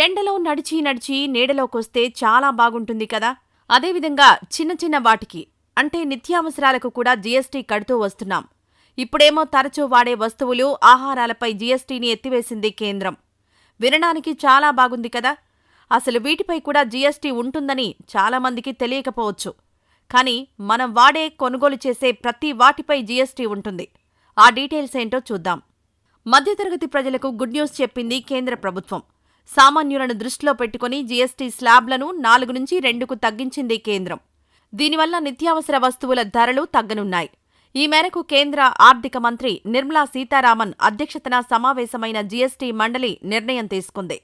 ఎండలో నడిచి నడిచి నీడలోకొస్తే చాలా బాగుంటుంది కదా. అదేవిధంగా చిన్న చిన్న వాటికి అంటే నిత్యావసరాలకు కూడా జీఎస్టీ కడుతూ వస్తున్నాం. ఇప్పుడేమో తరచూ వాడే వస్తువులు ఆహారాలపై జీఎస్టీని ఎత్తివేసింది కేంద్రం. వినడానికి చాలా బాగుంది కదా. అసలు వీటిపై కూడా జీఎస్టీ ఉంటుందని చాలామందికి తెలియకపోవచ్చు. కానీ మనం వాడే కొనుగోలు చేసే ప్రతి వాటిపై జీఎస్టీ ఉంటుంది. ఆ డీటెయిల్స్ ఏంటో చూద్దాం. మధ్యతరగతి ప్రజలకు గుడ్ న్యూస్ చెప్పింది కేంద్ర ప్రభుత్వం. సామాన్యులను దృష్టిలో పెట్టుకుని జీఎస్టీ స్లాబ్లను నాలుగు నుంచి రెండుకు తగ్గించింది కేంద్రం. దీనివల్ల నిత్యావసర వస్తువుల ధరలు తగ్గనున్నాయి. ఈ మేరకు కేంద్ర ఆర్థిక మంత్రి నిర్మలా సీతారామన్ అధ్యక్షతన సమావేశమైన జీఎస్టీ మండలి నిర్ణయం తీసుకుంది.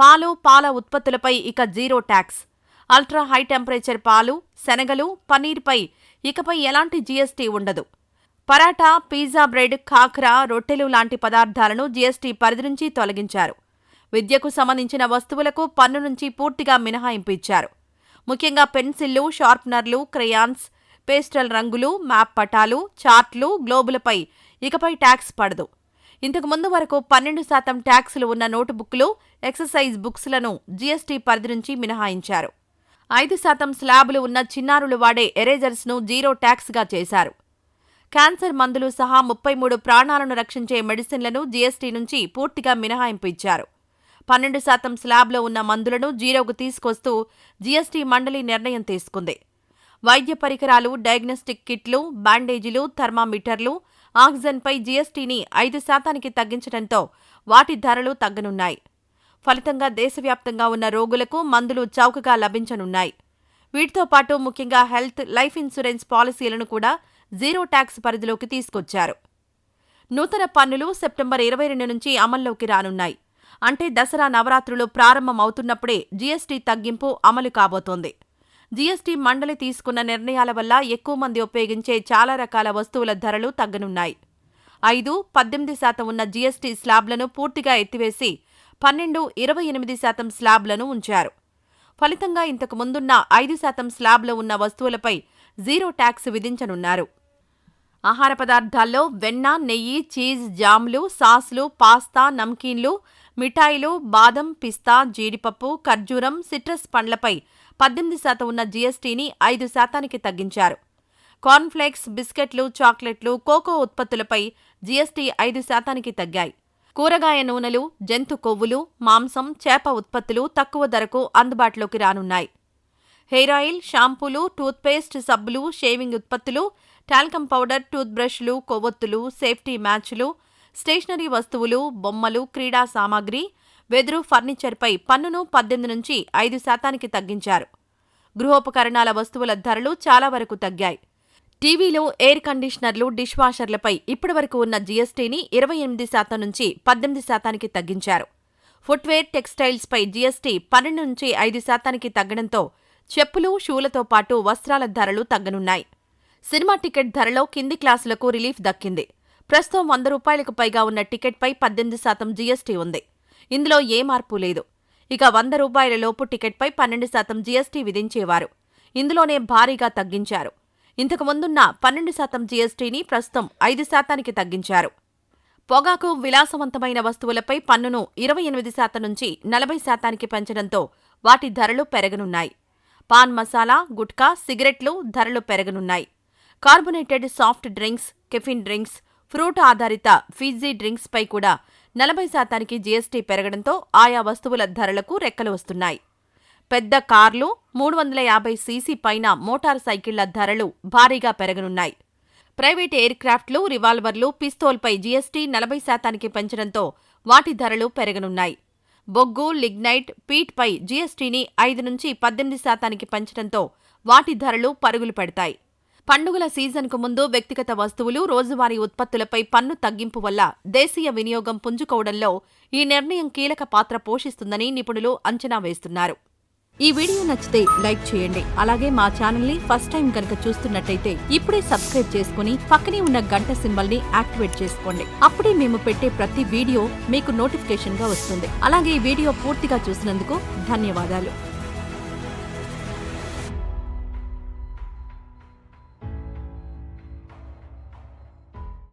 పాలు పాల ఉత్పత్తులపై ఇక zero tax. Ultra high temperature పాలు శనగలు పనీర్పై ఇకపై ఎలాంటి జీఎస్టీ ఉండదు. పరాటా పిజ్జా బ్రెడ్ ఖాఖ్రా రొట్టెలు లాంటి పదార్థాలను జీఎస్టీ పరిధి నుంచి తొలగించారు. విద్యకు సంబంధించిన వస్తువులకు పన్ను నుంచి పూర్తిగా మినహాయింపు ఇచ్చారు. ముఖ్యంగా పెన్సిళ్ళు షార్ప్నర్లు క్రయాన్స్ పేస్టల్ రంగులు మ్యాప్ పటాలు చార్ట్లు గ్లోబులపై ఇకపై ట్యాక్స్ పడదు. ఇంతకు ముందు వరకు పన్నెండు శాతం ట్యాక్సులు ఉన్న నోటుబుక్లు ఎక్సర్సైజ్ బుక్స్లను జీఎస్టీ పరిధి నుంచి మినహాయించారు. ఐదు శాతం స్లాబులు ఉన్న చిన్నారులు వాడే ఎరేజర్స్ను జీరో ట్యాక్స్గా చేశారు. క్యాన్సర్ మందులు సహా ముప్పై మూడు ప్రాణాలను రక్షించే మెడిసిన్లను జీఎస్టీ నుంచి పూర్తిగా మినహాయింపు ఇచ్చారు. పన్నెండు శాతం స్లాబ్లో ఉన్న మందులను జీరోకు తీసుకొస్తూ జీఎస్టీ మండలి నిర్ణయం తీసుకుంది. వైద్య పరికరాలు డయాగ్నోస్టిక్ కిట్లు బ్యాండేజీలు థర్మామీటర్లు ఆక్సిజన్పై జీఎస్టీని ఐదు శాతానికి తగ్గించడంతో వాటి ధరలు తగ్గనున్నాయి. ఫలితంగా దేశవ్యాప్తంగా ఉన్న రోగులకు మందులు చౌకగా లభించనున్నాయి. వీటితో పాటు ముఖ్యంగా హెల్త్ లైఫ్ ఇన్సూరెన్స్ పాలసీలను కూడా జీరో ట్యాక్స్ పరిధిలోకి తీసుకొచ్చారు. నూతన పన్నులు సెప్టెంబర్ ఇరవై రెండు నుంచి అమల్లోకి రానున్నాయి. అంటే దసరా నవరాత్రులు ప్రారంభం అవుతున్నప్పుడే జీఎస్టీ తగ్గింపు అమలు కాబోతోంది. జీఎస్టీ మండలి తీసుకున్న నిర్ణయాల వల్ల ఎక్కువ మంది ఉపయోగించే చాలా రకాల వస్తువుల ధరలు తగ్గనున్నాయి. ఐదు పద్దెనిమిది శాతం ఉన్న జీఎస్టీ స్లాబ్లను పూర్తిగా ఎత్తివేసి పన్నెండు ఇరవై ఎనిమిది శాతం స్లాబ్లను ఉంచారు. ఫలితంగా ఇంతకు ముందున్న ఐదు శాతం స్లాబ్లో ఉన్న వస్తువులపై జీరో ట్యాక్స్ విధించనున్నారు. ఆహార పదార్థాల్లో వెన్న నెయ్యి చీజ్ జామ్లు సాస్లు పాస్తా నమ్కీన్లు మిఠాయిలు బాదం పిస్తా జీడిపప్పు ఖర్జూరం సిట్రస్ పండ్లపై పద్దెనిమిది శాతం ఉన్న జీఎస్టీని ఐదు శాతానికి తగ్గించారు. కార్న్ఫ్లేక్స్ బిస్కెట్లు చాక్లెట్లు కోకో ఉత్పత్తులపై జీఎస్టీ ఐదు శాతానికి తగ్గాయి. కూరగాయ నూనెలు జంతు కొవ్వులు మాంసం చేప ఉత్పత్తులు తక్కువ ధరకు అందుబాటులోకి రానున్నాయి. హెయిర్ ఆయిల్ షాంపూలు టూత్పేస్ట్ సబ్బులు షేవింగ్ ఉత్పత్తులు టాల్కమ్ పౌడర్ టూత్ బ్రష్లు కొవ్వొత్తులు సేఫ్టీ మ్యాచ్లు స్టేషనరీ వస్తువులు బొమ్మలు క్రీడా సామాగ్రి వెదురు ఫర్నిచర్పై పన్నును పద్దెనిమిది నుంచి ఐదు శాతానికి తగ్గించారు. గృహోపకరణాల వస్తువుల ధరలు చాలా వరకు తగ్గాయి. టీవీలు ఎయిర్ కండిషనర్లు డిష్ వాషర్లపై ఇప్పటివరకు ఉన్న జీఎస్టీని ఇరవై ఎనిమిది శాతం నుంచి పద్దెనిమిది శాతానికి తగ్గించారు. ఫుట్వేర్ టెక్స్టైల్స్పై జీఎస్టీ పన్నెండు నుంచి ఐదు శాతానికి తగ్గడంతో చెప్పులు షూలతో పాటు వస్త్రాల ధరలు తగ్గనున్నాయి. సినిమా టికెట్ ధరలో కింది క్లాసులకు రిలీఫ్ దక్కింది. ప్రస్తుతం వంద రూపాయలకు పైగా ఉన్న టికెట్పై పద్దెనిమిది శాతం జీఎస్టీ ఉంది. ఇందులో ఏ మార్పు లేదు. ఇక వంద రూపాయల లోపు టికెట్పై పన్నెండు శాతం జీఎస్టీ విధించేవారు. ఇందులోనే భారీగా తగ్గించారు. ఇంతకు ముందున్న పన్నెండు శాతం జీఎస్టీని ప్రస్తుతం ఐదు శాతానికి తగ్గించారు. పొగాకు విలాసవంతమైన వస్తువులపై పన్నును ఇరవై ఎనిమిది శాతం నుంచి నలభై శాతానికి పెంచడంతో వాటి ధరలు పెరగనున్నాయి. పాన్ మసాలా గుట్కా సిగరెట్లు ధరలు పెరగనున్నాయి. Carbonated soft drinks caffeine drinks fruit ఆధారిత ఫిజీ డ్రింక్స్ పై కూడా నలభై శాతానికి జీఎస్టీ పెరగడంతో ఆయా వస్తువుల ధరలకు రెక్కలు వస్తున్నాయి. పెద్ద కార్లు మూడు వందల యాభై సీసీ పైన మోటార్ సైకిళ్ళ ధరలు భారీగా పెరగనున్నాయి. ప్రైవేట్ ఎయిర్ క్రాఫ్ట్లు రివాల్వర్లు పిస్తోల్పై జీఎస్టీ నలభై శాతానికి పెంచడంతో వాటి ధరలు పెరగనున్నాయి. బొగ్గు లిగ్నైట్ పీట్పై జీఎస్టీని ఐదు నుంచి పద్దెనిమిది శాతానికి పెంచడంతో వాటి ధరలు పరుగులు పెడతాయి. పండుగల సీజన్కు ముందు వ్యక్తిగత వస్తువులు రోజువారీ ఉత్పత్తులపై పన్ను తగ్గింపు వల్ల దేశీయ వినియోగం పుంజుకోవడంలో ఈ నిర్ణయం కీలక పాత్ర పోషిస్తుందని నిపుణులు అంచనా వేస్తున్నారు. ఈ వీడియో నచ్చితే లైక్ చేయండి. అలాగే మా ఛానల్ని ఫస్ట్ టైం కనుక చూస్తున్నట్టయితే ఇప్పుడే సబ్స్క్రైబ్ చేసుకుని పక్కనే ఉన్న గంట సింబల్ని యాక్టివేట్ చేసుకోండి. అప్పుడే మేము పెట్టే ప్రతి వీడియో మీకు నోటిఫికేషన్గా వస్తుంది. అలాగే ఈ వీడియో పూర్తిగా చూసినందుకు ధన్యవాదాలు.